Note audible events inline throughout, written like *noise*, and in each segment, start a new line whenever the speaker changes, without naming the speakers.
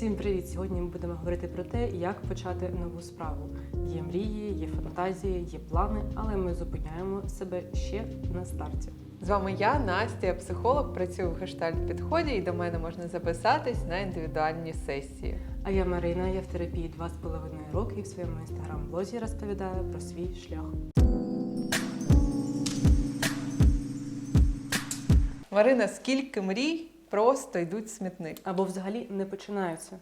Всім привіт! Сьогодні ми будемо говорити про те, як почати нову справу. Є мрії, є фантазії, є плани, але ми зупиняємо себе ще на старті.
З вами я, Настя, я психолог, працюю в гештальт підході і до мене можна записатись на індивідуальні сесії.
А я Марина, я в терапії два з половиною роки і в своєму інстаграм-блозі розповідаю про свій шлях.
Марина, скільки мрій просто йдуть в смітник?
Або взагалі не починаються.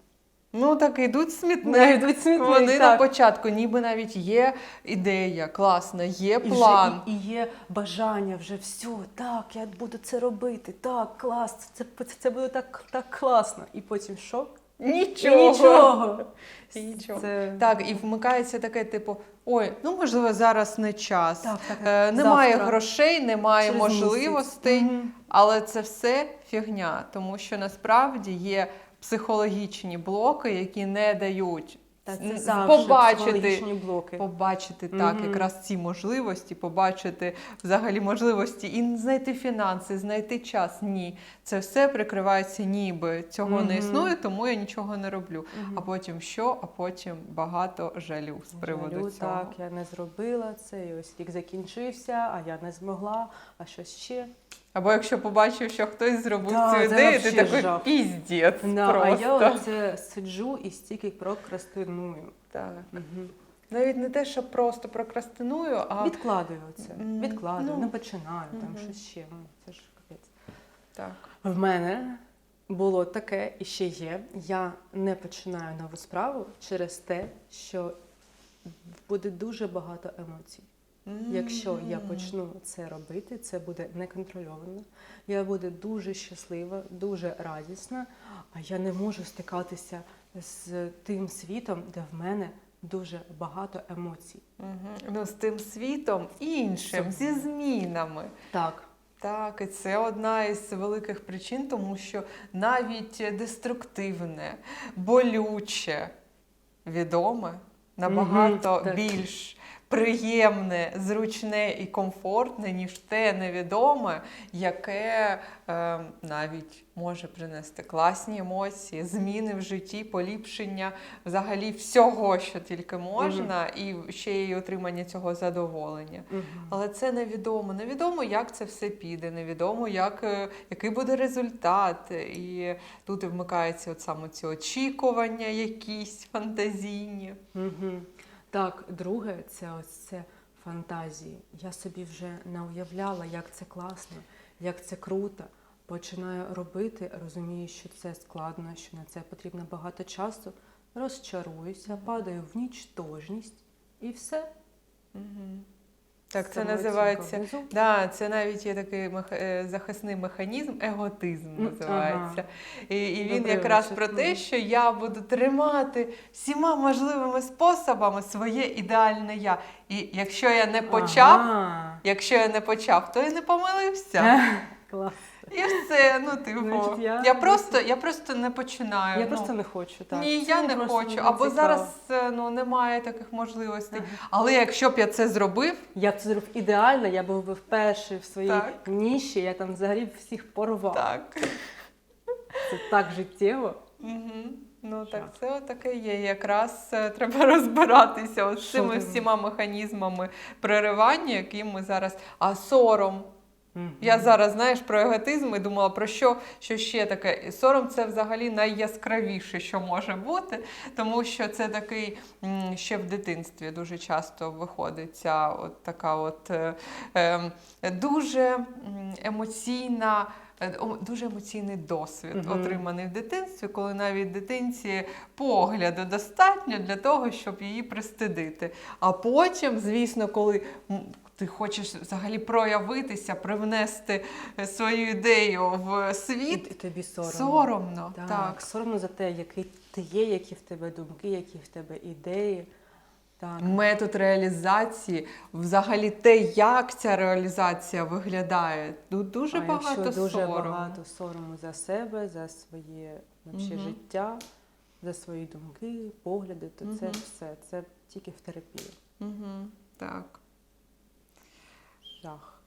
Ну так йдуть в смітник.
Йдуть в смітник,
Вони
так.
на початку, ніби навіть є ідея, класна, є
І,
план.
вже, і, і є бажання вже все, так, я буду це робити, так, клас, це, це, це буде так, так класно. І потім що?
Нічого.
Нічого. *laughs*
Нічого.
Це...
Так, і вмикається таке, типу, ой, ну можливо, зараз не час.
Так, так,
Е, немає
завтра.
грошей, немає
Через
можливостей.
угу.
Але це все фігня, тому що насправді є психологічні блоки, які не дають
Та це завжди
побачити,
блоки.
побачити так,
Мгм.
якраз ці можливості, побачити взагалі можливості і знайти фінанси, знайти час. Ні, це все прикривається, ніби цього не існує, тому я нічого не роблю.
Мгм.
А потім що? А потім багато жалю з приводу
Жалю,
цього.
Так, я не зробила це, і ось рік закінчився, а я не змогла, а що ще?
Або якщо побачив, що хтось зробив
Да,
цю ідею, ти такий
жах.
піздець
Да, а я оце сиджу і стільки прокрастиную.
Так.
Угу.
Навіть не те, що просто прокрастиную, а
Відкладую це.
М,
Відкладую,
ну,
не починаю, там
мгм.
щось ще. Ну, це ж капець.
так.
В мене було таке і ще є. Я не починаю нову справу через те, що буде дуже багато емоцій. Якщо я почну це робити, це буде неконтрольовано. Я буду дуже щаслива, дуже радісна, а я не можу стикатися з тим світом, де в мене дуже багато емоцій.
Мгм. Ну, з тим світом іншим, зі змінами.
Так,
Так, і це одна із великих причин, тому що навіть деструктивне, болюче, відоме набагато
так.
більш приємне, зручне і комфортне, ніж те невідоме, яке е, навіть може принести класні емоції, зміни в житті, поліпшення взагалі всього, що тільки можна, і ще й отримання цього задоволення.
Мгм.
Але це невідомо. Невідомо, як це все піде, невідомо, як, е, який буде результат. І тут і вмикаються от саме ці очікування, якісь фантазійні.
Угу. Так, друге, це ось це фантазії. Я собі вже не уявляла, як це класно, як це круто. Починаю робити, розумію, що це складно, що на це потрібно багато часу. Розчаруюся, падаю в нічтожність і все.
Угу. Так, це називається. Да, це навіть є такий меха- е, захисний механізм, еготизм
називається.
називається. І, і він
Добре,
якраз про те, що я буду тримати всіма можливими способами своє ідеальне я. І якщо я не почав,
Ага.
якщо я не почав, то і не помилився. *laughs*
Клас.
І все, ну типу.
Значить, я-
я, просто, я просто не починаю.
Я
ну.
просто не хочу. Так.
Ні,
Це
я не хочу. Або
цікаво.
зараз е, ну, немає таких можливостей.
Ага.
Але якщо б я це зробив,
Я б це зробив ідеально, я був би вперше в своїй
Так.
ніші, я там взагалі всіх порвав.
так.
Це так життєво.
Угу. Ну так, це таке є. Якраз е, треба розбиратися з цими всіма механізмами переривання, які ми зараз. А сором. Я зараз, знаєш, про еготизм і думала, про що, що ще таке. І Сором це взагалі найяскравіше, що може бути, тому що це такий ще в дитинстві дуже часто виходить ця от така от е, е, дуже емоційна. е, Дуже емоційний досвід,
Мгм.
отриманий в дитинстві, коли навіть дитинці погляду достатньо для того, щоб її пристидити. А потім, звісно, коли ти хочеш взагалі проявитися, привнести е, свою ідею в світ,
і тобі соромно.
соромно.
Так,
Так.
соромно за те, який ти є, які в тебе думки, які в тебе ідеї. Так.
Метод реалізації, взагалі те, як ця реалізація виглядає. Тут дуже
а
багато
якщо дуже
сорому.
багато сорому за себе, за своє вообще,
Мгм.
життя, за свої думки, погляди, то це все. Це тільки в терапії.
Угу. Так.
Жах.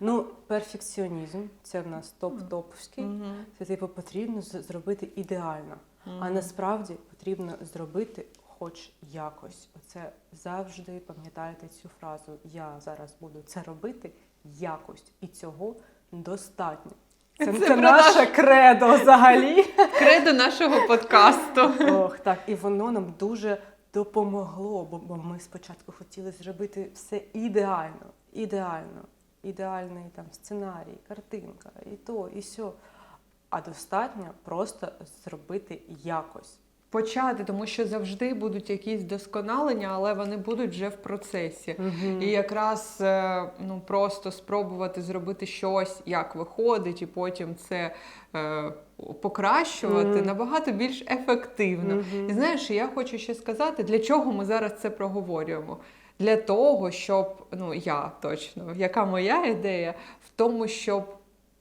Ну, перфекціонізм це в нас топ-топовський.
Угу.
Це типу потрібно зробити ідеально. А насправді потрібно зробити хоч якось. Оце завжди пам'ятайте цю фразу. Я зараз буду це робити якось, і цього достатньо. Це,
Це
це наше кредо взагалі. *laughs*
Кредо нашого подкасту.
Ох, так, і воно нам дуже допомогло, бо, бо ми спочатку хотіли зробити все ідеально, ідеально, ідеальний там сценарій, картинка, і то, і сьо. А достатньо просто зробити якось.
Почати, тому що завжди будуть якісь досконалення, але вони будуть вже в процесі. І якраз е, ну, просто спробувати зробити щось, як виходить, і потім це е, покращувати
Мгм.
набагато більш ефективно.
Мгм.
І знаєш, я хочу ще сказати, для чого ми зараз це проговорюємо. Для того, щоб, ну я точно, яка моя ідея, в тому, щоб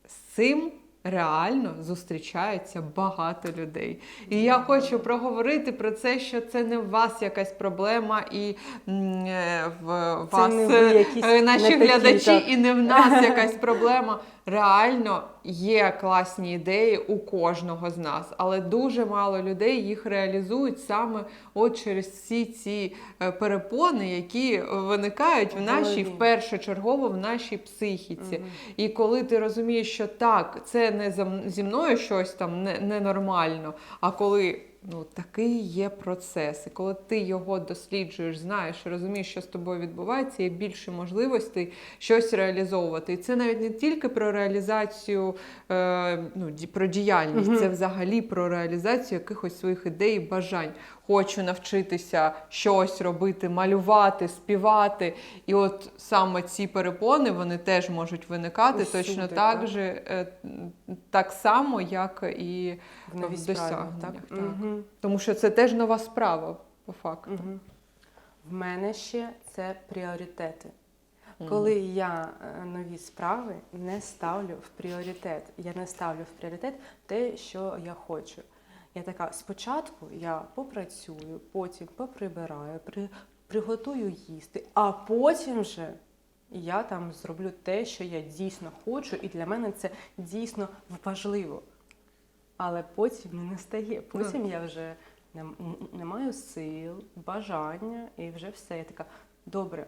з цим реально зустрічається багато людей. І я хочу проговорити про це, що це не в вас якась проблема, і е, в вас е, наші
не
глядачі, і не в нас якась проблема. Реально є класні ідеї у кожного з нас, але дуже мало людей їх реалізують саме от через всі ці е, перепони, які виникають в нашій в першочергово в нашій психіці.
Угу.
І коли ти розумієш, що так, це не зі мною щось там ненормально, а коли ну такий є процес, і коли ти його досліджуєш, знаєш, розумієш, що з тобою відбувається, є більше можливостей щось реалізовувати. І це навіть не тільки про реалізацію, е, ну, про діяльність,
угу.
це взагалі про реалізацію якихось своїх ідей і бажань. Хочу навчитися щось робити, малювати, співати. І от саме ці перепони вони теж можуть виникати
Усюди,
точно
так.
так же, е, так само, як і
В
в досягненнях,
так?
так.
Мгм.
тому, що це теж нова справа, по факту.
Мгм. В мене ще це пріоритети. Коли я е, нові справи не ставлю в пріоритет, я не ставлю в пріоритет те, що я хочу. Я така, спочатку я попрацюю, потім поприбираю, при, приготую їсти, а потім вже я там зроблю те, що я дійсно хочу, і для мене це дійсно важливо. Але потім не настає. Потім я вже не, не маю сил, бажання, і вже все. Я така, добре,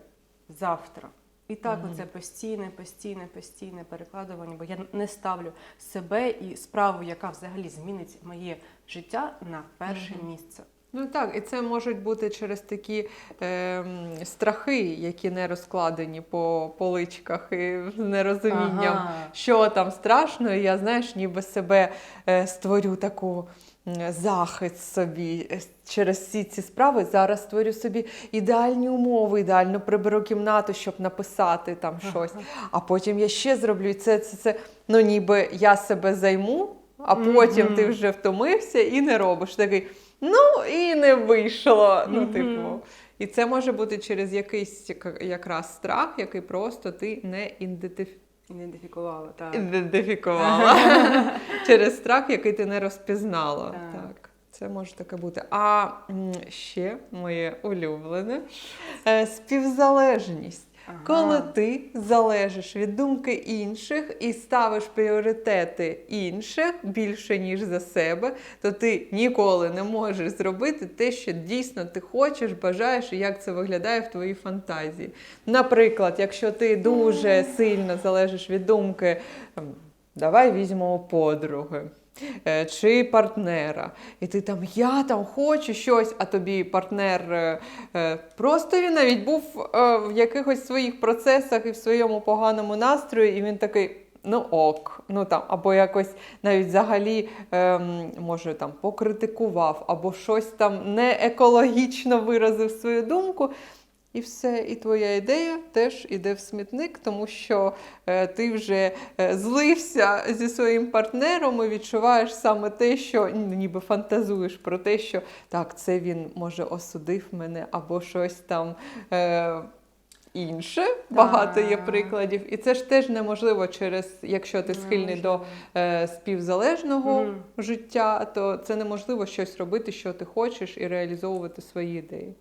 завтра. І так,
Мгм.
оце постійне, постійне, постійне перекладування, бо я не ставлю себе і справу, яка взагалі змінить моє життя на перше
Мгм.
місце.
Ну так, і це можуть бути через такі ем, страхи, які не розкладені по поличках і з нерозумінням.
Ага.
що там страшно, і я знаєш, ніби себе е, створю таку захист собі е, через всі ці справи. Зараз створю собі ідеальні умови, ідеально приберу кімнату, щоб написати там щось. А потім я ще зроблю і це, це, це. Ну, ніби я себе займу, а потім
Мгм.
ти вже втомився і не робиш. Такий, ну і не вийшло. Ну, типу. І це може бути через якийсь якраз страх, який просто ти не ідентифікуєш.
Ідентифікувала, так.
Ідентифікувала *laughs* через страх, який ти не розпізнала.
Так.
Так. Це може таке бути. А ще моє улюблене е, співзалежність.
Ага.
Коли ти залежиш від думки інших і ставиш пріоритети інших більше, ніж за себе, то ти ніколи не можеш зробити те, що дійсно ти хочеш, бажаєш і як це виглядає в твоїй фантазії. Наприклад, якщо ти дуже сильно залежиш від думки, ем, давай візьмемо подруги. Е, Чи партнера, і ти там я там хочу щось, а тобі партнер е, е, просто він навіть був в якихось своїх процесах і в своєму поганому настрої, і він такий. Ну ок, ну там, або якось навіть взагалі ем, може там покритикував, або щось там не екологічно виразив свою думку. І все, і твоя ідея теж іде в смітник, тому що е, ти вже е, злився зі своїм партнером і відчуваєш саме те, що ніби фантазуєш про те, що так, це він може осудив мене, або щось там. Е, Інше багато є прикладів, і це ж теж неможливо через, якщо ти схильний до е, співзалежного
Мгм.
життя, то це неможливо щось робити, що ти хочеш, і реалізовувати свої ідеї.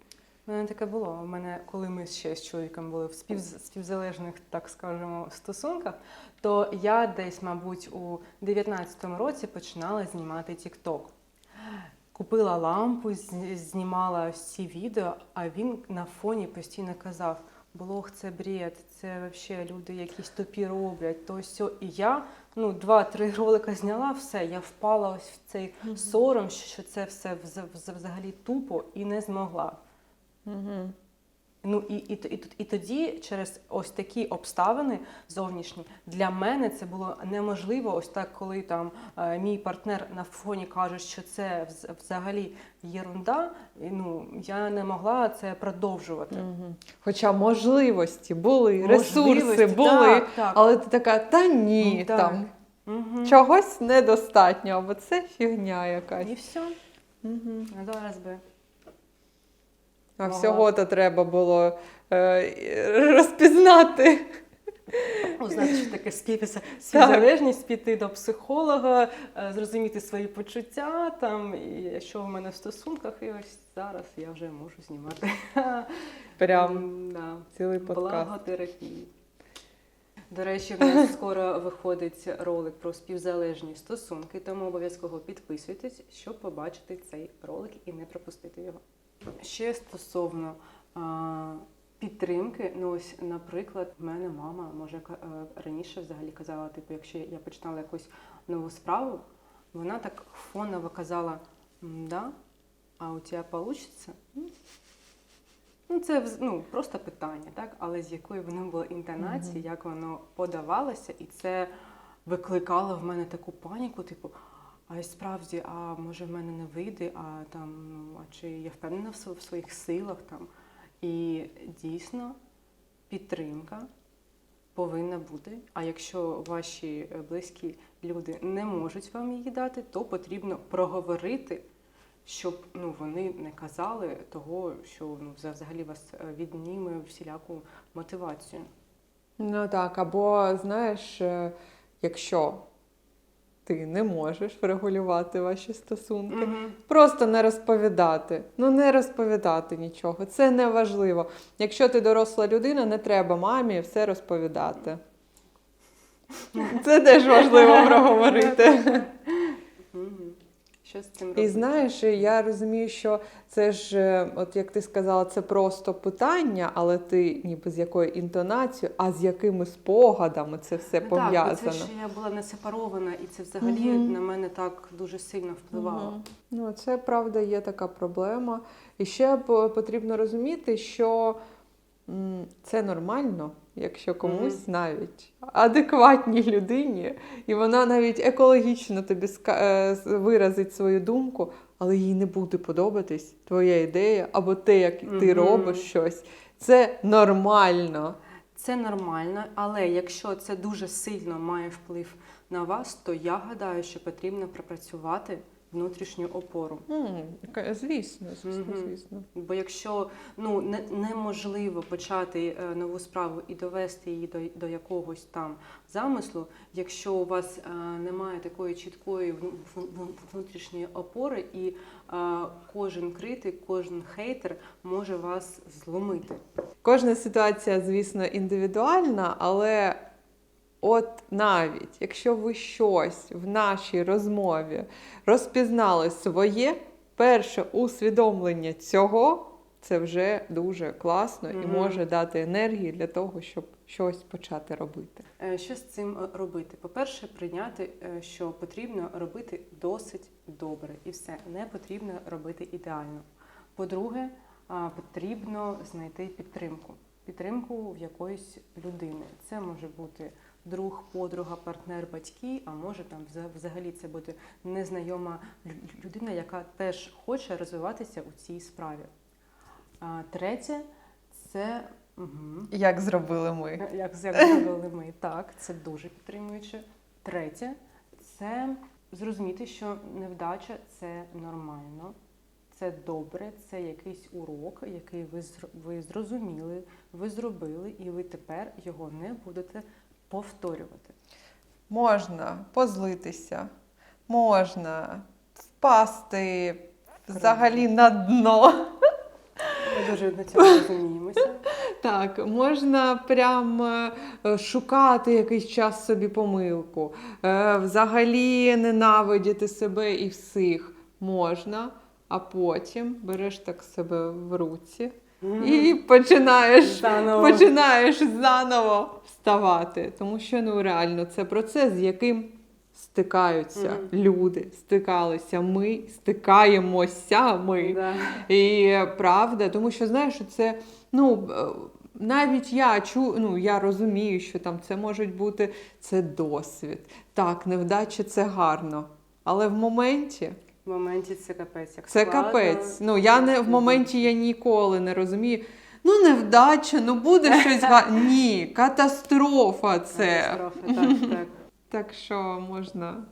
У мене таке було. У мене, коли ми ще з чоловіком були в спів, співзалежних, так скажемо, стосунках, то я десь, мабуть, у 19-му році починала знімати TikTok. купила лампу, зні- знімала всі відео, а він на фоні постійно казав: блог це бред, це взагалі люди якісь тупі роблять, то сьо. І я ну, два-три ролика зняла, все, я впала ось в цей сором, що це все вз- вз- взагалі тупо і не змогла.
Угу.
Ну і, і, і, і тоді, через ось такі обставини зовнішні, для мене це було неможливо. Ось так, коли там е, мій партнер на фоні каже, що це взагалі єрунда. і, Ну я не могла це продовжувати.
Угу. Хоча можливості були,
Можливості,
ресурси були,
так, так.
але ти така, та ні,
Ну, так.
там
Мгм.
чогось недостатньо, або це фігня якась.
І все.
Угу.
Зараз би.
А
Ага.
всього-то треба було е, розпізнати.
Ну, знаєте, що таке спів- співзалежність, піти до психолога, е, зрозуміти свої почуття, там, і що в мене в стосунках, і ось зараз я вже можу знімати.
Прям
да.
цілий подкаст.
Благотерапії. До речі, в нас *laughs* скоро виходить ролик про співзалежні стосунки, тому обов'язково підписуйтесь, щоб побачити цей ролик і не пропустити його. Ще стосовно а, підтримки, ну ось, наприклад, в мене мама може е, раніше взагалі казала, типу, якщо я починала якусь нову справу, вона так фоново казала: да, а у тебе вийде? Ну, це ну, просто питання, так? але з якою воно було інтонації, як воно подавалося, і це викликало в мене таку паніку, типу, а й справді, а може в мене не вийде, а там, ну, а чи я впевнена в своїх силах там. І дійсно підтримка повинна бути. А якщо ваші е, близькі люди не можуть вам її дати, то потрібно проговорити щоб ну, вони не казали того, що ну, взагалі вас е, відніме всіляку мотивацію.
Ну так, або знаєш, е, якщо ти не можеш врегулювати ваші стосунки, просто не розповідати. Ну не розповідати нічого. Це не важливо. Якщо ти доросла людина, не треба мамі все розповідати. Це теж важливо проговорити. *laughs*
Що з цим
І знаєш, я розумію, що це ж, е, от як ти сказала, це просто питання, але ти ніби з якою інтонацією, а з якими спогадами це все
Ну, Так, це ж я була не сепарована, і це взагалі
Мгм.
на мене так дуже сильно впливало.
Мгм. Ну, це правда є така проблема. І ще потрібно розуміти, що це нормально, якщо комусь навіть адекватній людині, і вона навіть екологічно тобі е, виразить свою думку, але їй не буде подобатись твоя ідея або те, як ти
Мгм.
робиш щось. Це нормально.
Це нормально, але якщо це дуже сильно має вплив на вас, то я гадаю, що потрібно пропрацювати внутрішню опору.
Ка- Звісно, звісно, звісно.
Бо якщо ну не, неможливо почати е, нову справу і довести її до, до якогось там замислу, якщо у вас е, немає такої чіткої вну- вну- вну- внутрішньої опори, і е, кожен критик, кожен хейтер може вас зломити.
Кожна ситуація, звісно, індивідуальна, але от навіть якщо ви щось в нашій розмові розпізнали своє, перше усвідомлення цього це вже дуже класно і може дати енергії для того, щоб щось почати робити.
Е, Що з цим е, робити? По-перше, прийняти, е, що потрібно робити досить добре, і все не потрібно робити ідеально. По-друге, потрібно знайти підтримку. Підтримку в якоїсь людини. Це може бути друг, подруга, партнер, батьки, а може там взагалі це буде незнайома людина, яка теж хоче розвиватися у цій справі. А, Третє це. Угу.
Як зробили ми?
Як зробили ми, *laughs* так, це дуже підтримуюче. Третє, це зрозуміти, що невдача це нормально, це добре, це якийсь урок, який ви, ви зрозуміли, ви зробили, і ви тепер його не будете повторювати.
Можна позлитися, можна впасти взагалі на дно.
Ми дуже на цьому розуміємося. *laughs*
Так, можна прям е, шукати якийсь час собі помилку, е, взагалі ненавидіти себе і всіх можна, а потім береш так себе в руці і починаєш, *laughs*
Заново.
починаєш заново вставати. Тому що ну реально це процес, з яким стикаються люди, стикалися ми, стикаємося ми.
Да.
І правда, тому що знаєш, що це ну. е, Навіть я чу, ну я розумію, що там це можуть бути це досвід. Так, невдачі це гарно. Але в моменті
В моменті це капець. Як
це
складно.
капець. Ну я не в моменті я ніколи не розумію. Ну, невдача, ну буде щось гарне. *laughs* Ні, катастрофа це.
Катастрофа, так, так. *laughs*
Так що можна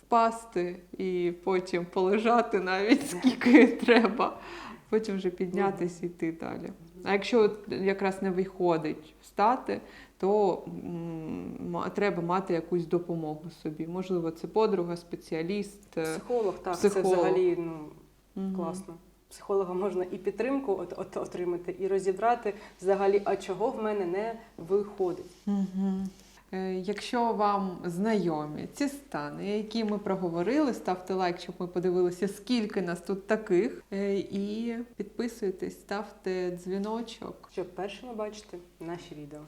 впасти і потім полежати навіть скільки треба. Потім вже піднятися і йти далі. А якщо якраз не виходить встати, то треба мати якусь допомогу собі. Можливо, це подруга, спеціаліст. е,
Психолог, так,
Психолог.
це взагалі ну,
мгм.
класно. Психолога можна і підтримку от, от, отримати, і розібрати взагалі, а чого в мене не виходить.
Мгм. Е, Якщо вам знайомі ці стани, які ми проговорили, ставте лайк, щоб ми подивилися, скільки нас тут таких. Е, І підписуйтесь, ставте дзвіночок.
Щоб першими бачити наші відео.